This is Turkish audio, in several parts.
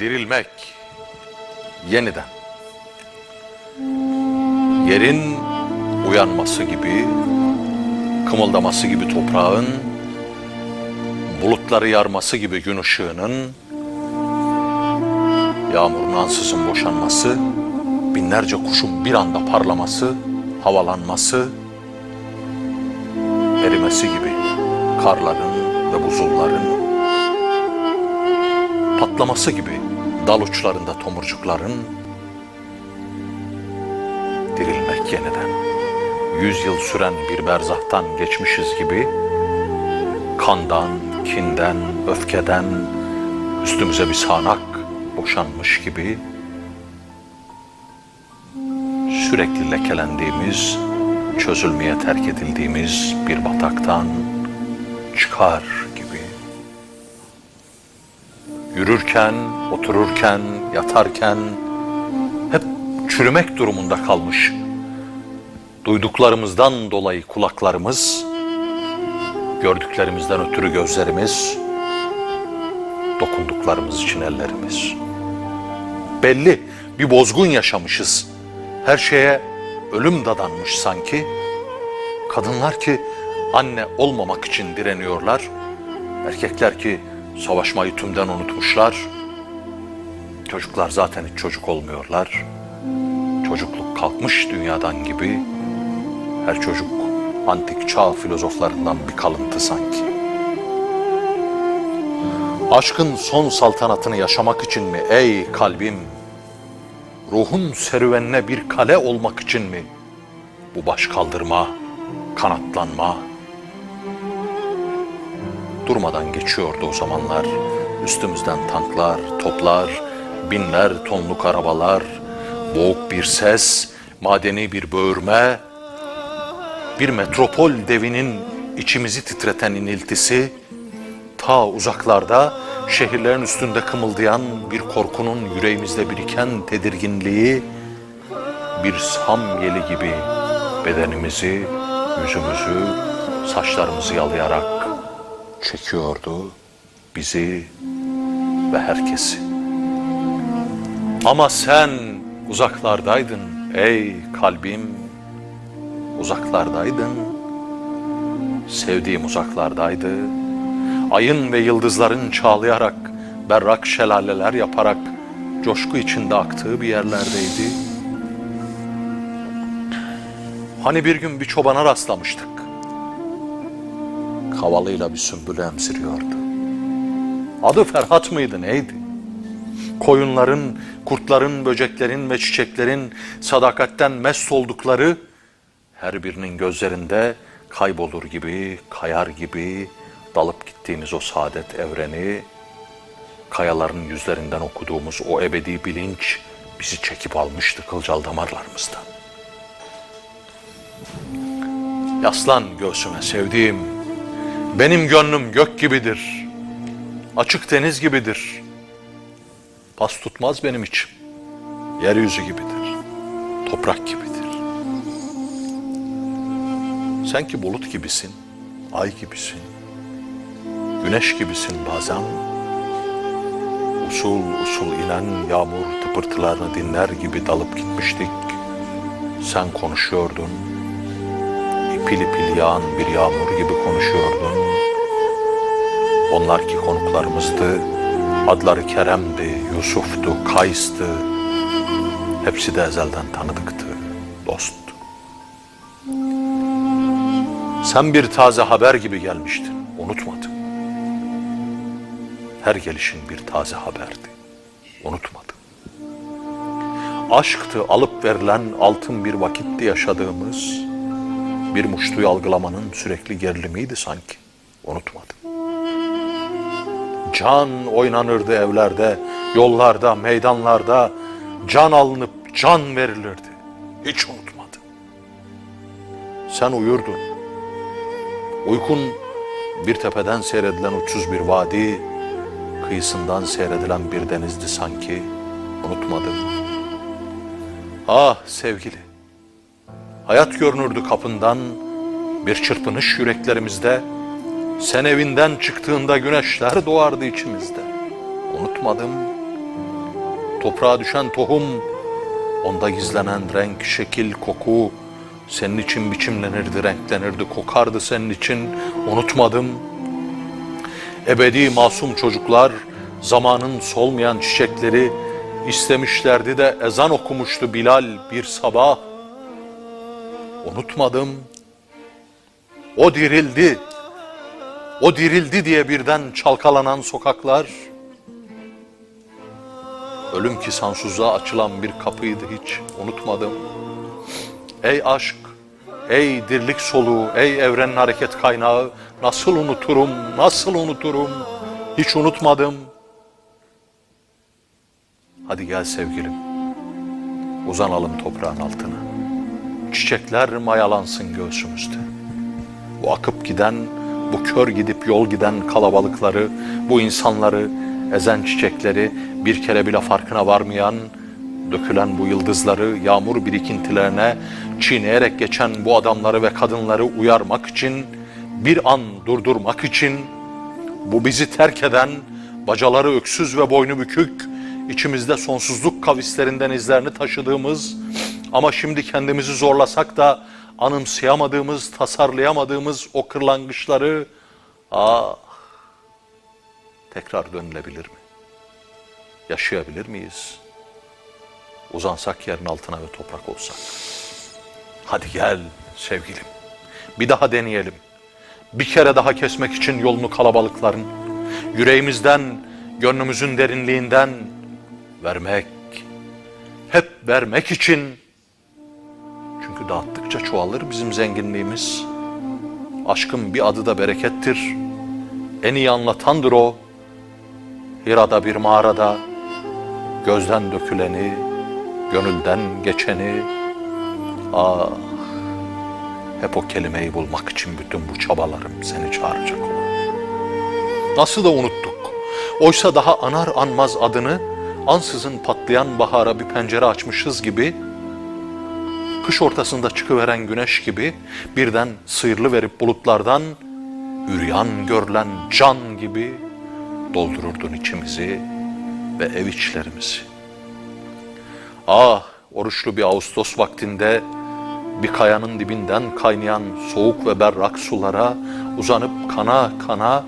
dirilmek, yeniden. Yerin uyanması gibi, kımıldaması gibi toprağın, bulutları yarması gibi gün ışığının, yağmurun ansızın boşanması, binlerce kuşun bir anda parlaması, havalanması, erimesi gibi karların ve buzulların patlaması gibi dal uçlarında tomurcukların dirilmek yeniden. Yüz yıl süren bir berzahtan geçmişiz gibi kandan, kinden, öfkeden üstümüze bir sağanak boşanmış gibi sürekli lekelendiğimiz, çözülmeye terk edildiğimiz bir bataktan çıkar. Yürürken, otururken, yatarken hep çürümek durumunda kalmış. Duyduklarımızdan dolayı kulaklarımız, gördüklerimizden ötürü gözlerimiz, dokunduklarımız için ellerimiz. Belli bir bozgun yaşamışız. Her şeye ölüm dadanmış sanki. Kadınlar ki anne olmamak için direniyorlar. Erkekler ki savaşmayı tümden unutmuşlar. Çocuklar zaten hiç çocuk olmuyorlar. Çocukluk kalkmış dünyadan gibi. Her çocuk antik çağ filozoflarından bir kalıntı sanki. Aşkın son saltanatını yaşamak için mi ey kalbim? Ruhun serüvenine bir kale olmak için mi? Bu baş kaldırma, kanatlanma. Durmadan geçiyordu o zamanlar. Üstümüzden tanklar, toplar, binler tonluk arabalar, boğuk bir ses, madeni bir böğürme, bir metropol devinin içimizi titreten iniltisi, ta uzaklarda şehirlerin üstünde kımıldayan bir korkunun yüreğimizde biriken tedirginliği, bir sam yeli gibi bedenimizi, yüzümüzü, saçlarımızı yalayarak çekiyordu bizi ve herkesi. Ama sen uzaklardaydın ey kalbim, uzaklardaydın. Sevdiğim uzaklardaydı. Ayın ve yıldızların çağlayarak, berrak şelaleler yaparak coşku içinde aktığı bir yerlerdeydi. Hani bir gün bir çobana rastlamıştık. Kavalıyla bir sümbülü emziriyordu. Adı Ferhat mıydı neydi? Koyunların, kurtların, böceklerin ve çiçeklerin sadakatten mest oldukları her birinin gözlerinde kaybolur gibi, kayar gibi dalıp gittiğimiz o saadet evreni, kayaların yüzlerinden okuduğumuz o ebedi bilinç bizi çekip almıştı kılcal damarlarımızdan. Yaslan göğsüme sevdiğim, benim gönlüm gök gibidir, açık deniz gibidir. Pas tutmaz benim içim, yeryüzü gibidir, toprak gibidir. Sen ki bulut gibisin, ay gibisin, güneş gibisin bazen. Usul usul inen yağmur tıpırtılarını dinler gibi dalıp gitmiştik. Sen konuşuyordun, ipil ipil yağan bir yağmur gibi konuşuyordun. Onlar ki konuklarımızdı, adları Kerem'di, Yusuf'tu, Kays'tı. Hepsi de ezelden tanıdıktı, dosttu. Sen bir taze haber gibi gelmiştin, unutmadım. Her gelişin bir taze haberdi, unutmadım. Aşktı alıp verilen altın bir vakitti yaşadığımız, bir muştuyu algılamanın sürekli gerilimiydi sanki, unutmadım. Can oynanırdı evlerde, yollarda, meydanlarda, can alınıp can verilirdi. Hiç unutmadım. Sen uyurdun. Uykun bir tepeden seyredilen uçsuz bir vadi, kıyısından seyredilen bir denizdi sanki. Unutmadım. Ah sevgili. Hayat görünürdü kapından, bir çırpınış yüreklerimizde. Sen evinden çıktığında güneşler doğardı içimizde. Unutmadım. toprağa düşen tohum, onda gizlenen renk, şekil, koku, senin için biçimlenirdi, renklenirdi, kokardı senin için, unutmadım. Ebedi masum çocuklar, zamanın solmayan çiçekleri, istemişlerdi de ezan okumuştu Bilal bir sabah. Unutmadım. O dirildi. O dirildi diye birden çalkalanan sokaklar. Ölüm ki sansuzluğa açılan bir kapıydı hiç unutmadım. Ey aşk, ey dirlik soluğu, ey evrenin hareket kaynağı, nasıl unuturum, nasıl unuturum, hiç unutmadım. Hadi gel sevgilim, uzanalım toprağın altına. Çiçekler mayalansın göğsümüzde. Bu akıp giden, bu kör gidip yol giden kalabalıkları, bu insanları, ezen çiçekleri, bir kere bile farkına varmayan, dökülen bu yıldızları, yağmur birikintilerine çiğneyerek geçen bu adamları ve kadınları uyarmak için, bir an durdurmak için, bu bizi terk eden, bacaları öksüz ve boynu bükük, içimizde sonsuzluk kavislerinden izlerini taşıdığımız ama şimdi kendimizi zorlasak da anımsayamadığımız, tasarlayamadığımız o kırlangıçları ah tekrar dönülebilir mi? Yaşayabilir miyiz? Uzansak yerin altına ve toprak olsak. Hadi gel sevgilim. Bir daha deneyelim. Bir kere daha kesmek için yolunu kalabalıkların. Yüreğimizden, gönlümüzün derinliğinden vermek. Hep vermek için. Dağıttıkça çoğalır bizim zenginliğimiz. Aşkın bir adı da berekettir. En iyi anlatandır o. Hira'da bir mağarada gözden döküleni, gönülden geçeni, ah hep o kelimeyi bulmak için bütün bu çabalarım seni çağıracak olan. Nasıl da unuttuk. Oysa daha anar anmaz adını ansızın patlayan bahara bir pencere açmışız gibi kış ortasında çıkıveren güneş gibi birden sıyrılı verip bulutlardan üryan görülen can gibi doldururdun içimizi ve ev içlerimizi. Ah oruçlu bir Ağustos vaktinde bir kayanın dibinden kaynayan soğuk ve berrak sulara uzanıp kana kana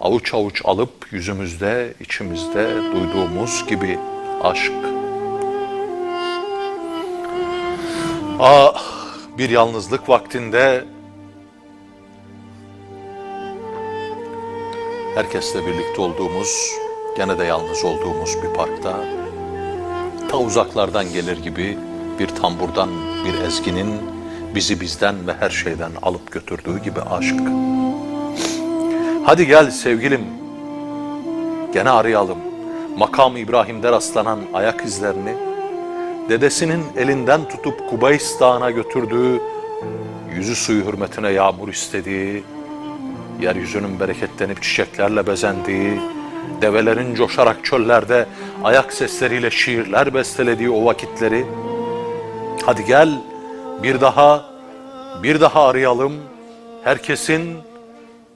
avuç avuç alıp yüzümüzde içimizde duyduğumuz gibi aşk. Ah bir yalnızlık vaktinde herkesle birlikte olduğumuz, gene de yalnız olduğumuz bir parkta ta uzaklardan gelir gibi bir tamburdan bir ezginin bizi bizden ve her şeyden alıp götürdüğü gibi aşk. Hadi gel sevgilim, gene arayalım makam İbrahim'de rastlanan ayak izlerini, dedesinin elinden tutup Kubays Dağı'na götürdüğü, yüzü suyu hürmetine yağmur istediği, yeryüzünün bereketlenip çiçeklerle bezendiği, develerin coşarak çöllerde ayak sesleriyle şiirler bestelediği o vakitleri, hadi gel bir daha, bir daha arayalım, herkesin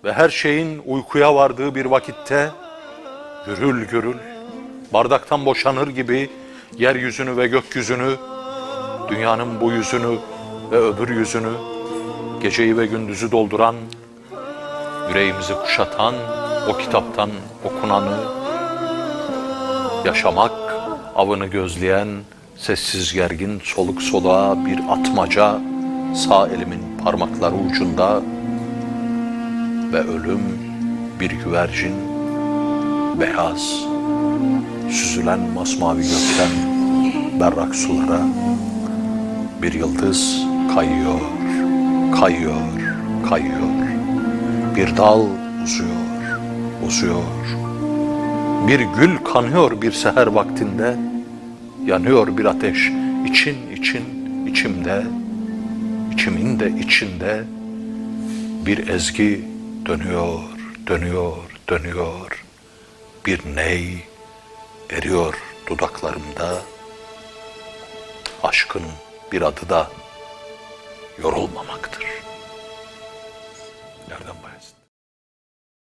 ve her şeyin uykuya vardığı bir vakitte, gürül gürül, bardaktan boşanır gibi yeryüzünü ve gökyüzünü, dünyanın bu yüzünü ve öbür yüzünü, geceyi ve gündüzü dolduran, yüreğimizi kuşatan o kitaptan okunanı, yaşamak avını gözleyen sessiz gergin soluk soluğa bir atmaca sağ elimin parmakları ucunda ve ölüm bir güvercin beyaz süzülen masmavi gökten berrak sulara bir yıldız kayıyor, kayıyor, kayıyor. Bir dal uzuyor, uzuyor. Bir gül kanıyor bir seher vaktinde. Yanıyor bir ateş için için içimde. içimin de içinde bir ezgi dönüyor, dönüyor, dönüyor. Bir ney eriyor dudaklarımda. Aşkın bir adı da yorulmamaktır. Nereden Bayezid?